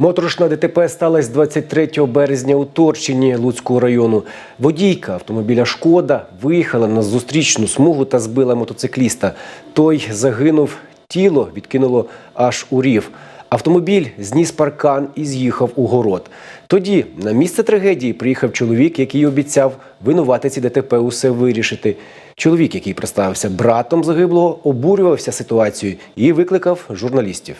Моторошна ДТП сталася 23 березня у Торчині Луцького району. Водійка автомобіля Шкода виїхала на зустрічну смугу та збила мотоцикліста. Той загинув, тіло відкинуло аж у рів. Автомобіль зніс паркан і з'їхав у город. Тоді на місце трагедії приїхав чоловік, який обіцяв винуватиці ДТП усе вирішити. Чоловік, який представився братом загиблого, обурювався ситуацією і викликав журналістів.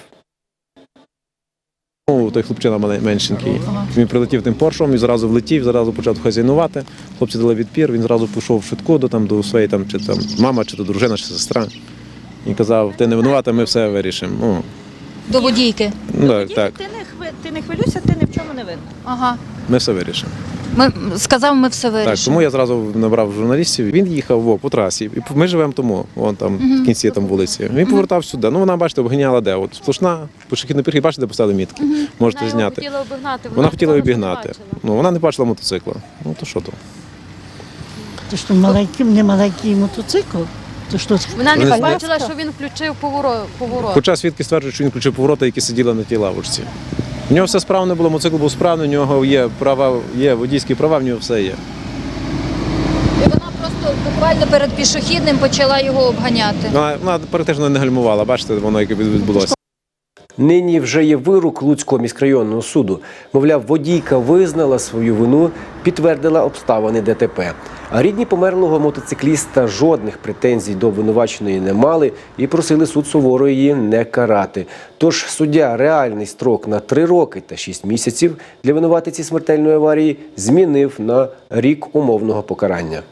Ну, той хлопчина меншенький. Він прилетів тим поршом і зразу влетів, зразу почав хазяйнувати. Хлопці дали відпір, він зразу пішов в швидку до, там, до своєї там, чи там, мама, чи то дружина, чи сестра. І казав, ти не винувата, ми все вирішимо. Ну, До водійки. ну, так, так, Ти не хвилюйся, ти ні в чому не винна. Ага. ми все вирішимо. Ми сказав, ми все Так, тому я зразу набрав журналістів. Він їхав во, по трасі. І ми живемо тому, вон там в кінці там вулиці. Він повертав сюди. Ну вона, бачите, обганяла де. От сплошна пішохідний перехід, бачите, де поставили мітки. Можете Вона його зняти. хотіла обігнати. Вона хотіла обігнати. бачила. Ну вона не бачила мотоцикла. Ну то що то? То що маленький, не маленький мотоцикл, то що Вона не побачила, що він включив поворот. поворот. Хоча свідки стверджують, що він включив повороти, які сиділи на тій лавочці. У нього все справно було, моцикл був справний, у нього є права, є водійські права, в нього все є. І вона просто буквально перед пішохідним почала його обганяти. Вона, вона практично не гальмувала, бачите, воно яке відбулося. Нині вже є вирок Луцького міськрайонного суду. Мовляв, водійка визнала свою вину, підтвердила обставини ДТП. А рідні померлого мотоцикліста жодних претензій до обвинуваченої не мали і просили суд суворо її не карати. Тож суддя реальний строк на 3 роки та 6 місяців для винуватиці смертельної аварії змінив на рік умовного покарання.